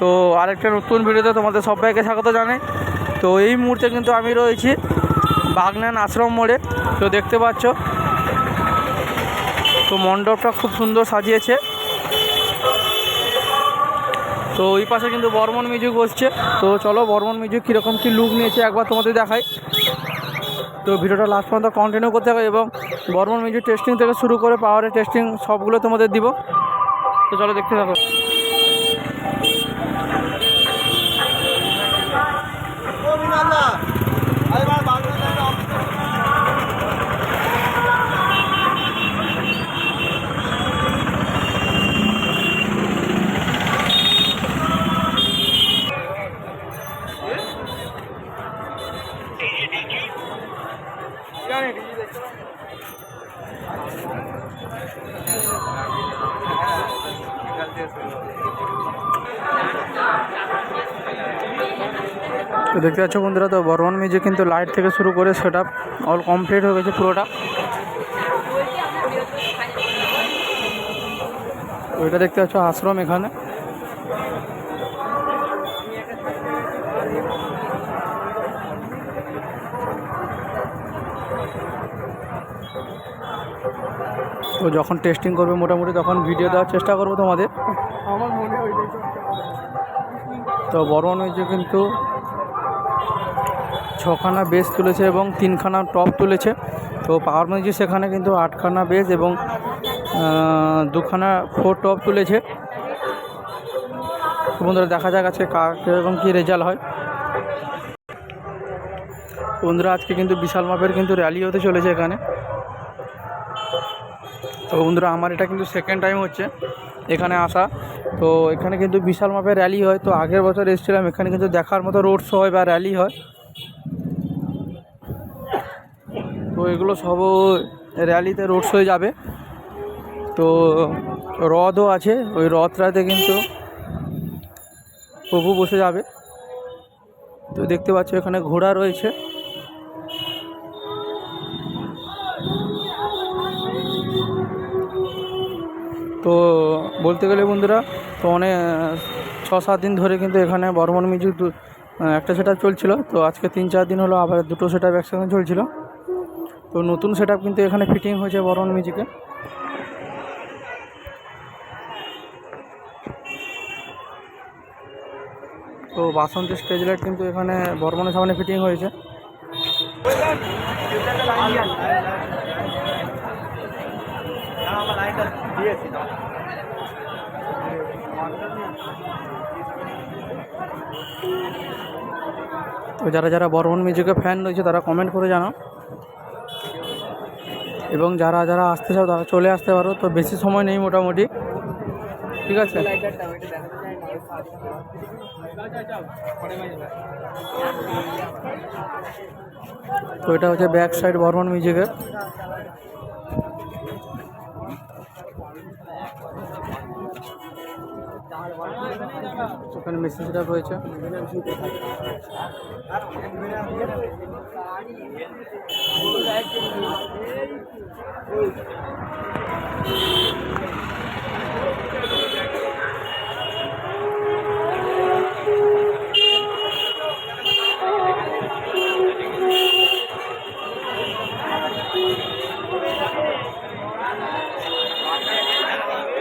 তো আরেকটা নতুন ভিডিওতে তোমাদের সবাইকে স্বাগত জানাই। তো এই মুহূর্তে কিন্তু আমি রয়েছি বাগনান আশ্রম মোড়ে। তো দেখতে পাচ্ছ, তো মণ্ডপটা খুব সুন্দর সাজিয়েছে। তো ওই পাশে কিন্তু বর্মন মিউজিক বসছে। তো চলো বর্মন মিউজিক কীরকম কী লুক নিয়েছে একবার তোমাদের দেখাই। তো ভিডিওটা লাস্ট পর্যন্ত কন্টিনিউ করতে হবে এবং বর্মন মিউজিক টেস্টিং থেকে শুরু করে পাওয়ারের টেস্টিং সবগুলো তোমাদের দিব। তো চলো দেখতে থাকো। দেখতে পাচ্ছ বন্ধুরা, তো বর্মন মিউজিক কিন্তু লাইট থেকে শুরু করে সেট অল কমপ্লিট হয়ে গেছে পুরোটা। ওইটা দেখতে পাচ্ছ আশ্রম এখানে। তো যখন টেস্টিং করবে মোটামুটি তখন ভিডিও দেওয়ার চেষ্টা করব তোমাদের। তো বর্মন মিউজিক কিন্তু ছখানা বেস তুলেছে এবং তিনখানা টপ তুলেছে। তো পাওয়ার মিউজিক সেখানে কিন্তু আটখানা বেস এবং দুখানা ফোর টপ তুলেছে। বন্ধুরা দেখা যাক আজকে কার কীরকম কী রেজাল্ট হয়। বন্ধুরা আজকে কিন্তু বিশাল মাপের কিন্তু র্যালি হতে চলেছে এখানে। তো বন্ধুরা, আমার এটা কিন্তু সেকেন্ড টাইম হচ্ছে এখানে আসা। তো এখানে কিন্তু বিশাল মাপের র্যালি হয়। তো আগের বছর এসেছিলাম, এখানে কিন্তু দেখার মতো রোড শো হয় বা র্যালি হয়। তো এগুলো সব র্যালিতে রোড শোয়ে যাবে। তো রথও আছে, ওই রথটাতে কিন্তু প্রভু বসে যাবে। তো দেখতে পাচ্ছ, এখানে ঘোড়া রয়েছে। তো বলতে গেলে বন্ধুরা, তো অনেক, ছ সাত দিন ধরে কিন্তু এখানে বর্মন মিউজিক একটা সেট চলছিল। তো আজকে তিন চার দিন হলো আবার দুটো সেট একসঙ্গে চলছিল। তো নতুন সেট কিন্তু এখানে ফিটিং হয়েছে বর্মন মিউজিকে। তো বাসন্তী স্টেজ লাইট কিন্তু এখানে বর্মনের সামনে ফিটিং হয়েছে। তো যারা যারা বর্মন মিউজিকের ফ্যান রয়েছে, তারা কমেন্ট করে জানাও। এবং যারা যারা আসতে চাও, তারা চলে আসতে পারো। তো বেশি সময় নেই মোটামুটি। ঠিক আছে? তো এটা হচ্ছে ব্যাক সাইড বর্মন মিউজিকের। ওখানে মেসেজটা রয়েছে।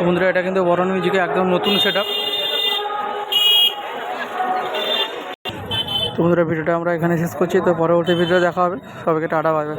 বন্ধুরা এটা কিন্তু বরণ মিউজিকে একদম নতুন সেট তো বন্ধুরা, ভিডিওটা আমরা এখানে শেষ করছি। তো পরবর্তী ভিডিও দেখা হবে। সবাইকে টাটা বাজবে